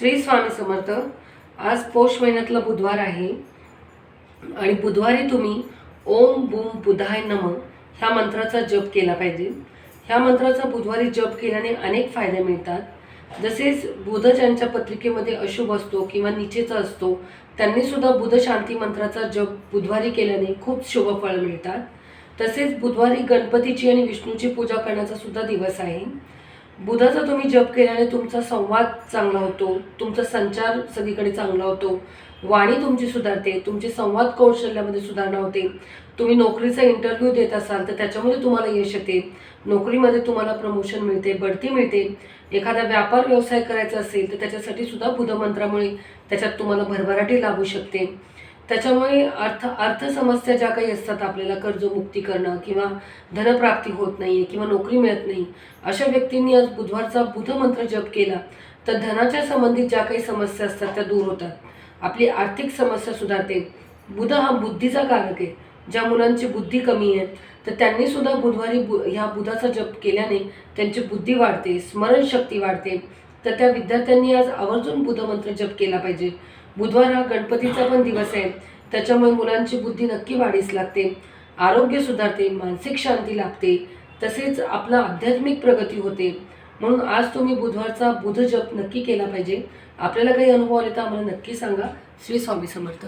श्री स्वामी समर्थ आज पौष महिन्यातला बुधवार आहे. आणि बुधवारी तुम्ही ओम बूम बुधाय नम ह्या मंत्राचा जप केला पाहिजे. ह्या मंत्राचा बुधवारी जप केल्याने अनेक फायदे मिळतात. जसेच बुध ज्यांच्या पत्रिकेमध्ये अशुभ असतो किंवा निचेचा असतो त्यांनीसुद्धा बुध शांती मंत्राचा जप बुधवारी केल्याने खूप शुभ फळ मिळतात. तसेच बुधवारी गणपतीची आणि विष्णूची पूजा करण्याचा सुद्धा दिवस आहे. बुधाचा तुम्ही जप केल्याने तुमचा संवाद चांगला होतो तुमचा संचार सगळीकडे चांगला होतो. वाणी तुमची सुधारते तुमची संवाद कौशल्यामध्ये सुधारणा होते. तुम्ही नोकरीचा इंटरव्ह्यू देत असाल तर त्याच्यामध्ये तुम्हाला यश येते. नोकरीमध्ये तुम्हाला प्रमोशन मिळते बढती मिळते. एखादा व्यापार व्यवसाय करायचा असेल तर त्याच्यासाठी सुद्धा बुधमंत्रामुळे त्याच्यात तुम्हाला भरभराटी लागू शकते. त्याच्यामुळे अर्थ अर्थसमस्या ज्या काही असतात आपल्याला कर्जमुक्ती करणं किंवा धनप्राप्ती होत नाही किंवा नोकरी मिळत नाही अशा व्यक्तींनी आज बुधवारचा बुधमंत्र जप केला तर धनाच्या संबंधित ज्या काही समस्या असतात त्या दूर होतात. आपली आर्थिक समस्या सुधारते. बुध हा बुद्धीचा कारक आहे. ज्या मुलांची बुद्धी कमी आहे तर त्यांनी सुद्धा बुधवारी बु ह्या बुधाचा जप केल्याने त्यांची बुद्धी वाढते स्मरणशक्ती वाढते. तर त्या विद्यार्थ्यांनी आज आवर्जून बुधमंत्र जप केला पाहिजे. बुधवार हा गणपतीचा पण दिवस आहे. त्याच्यामुळे मुलांची बुद्धी नक्की वाढीस लागते. आरोग्य सुधारते मानसिक शांती लाभते. तसेच आपला आध्यात्मिक प्रगती होते. म्हणून आज तुम्ही बुधवारचा बुध जप नक्की केला पाहिजे. आपल्याला काही अनुभव आले तर आम्हाला नक्की सांगा. श्री स्वामी समर्थ.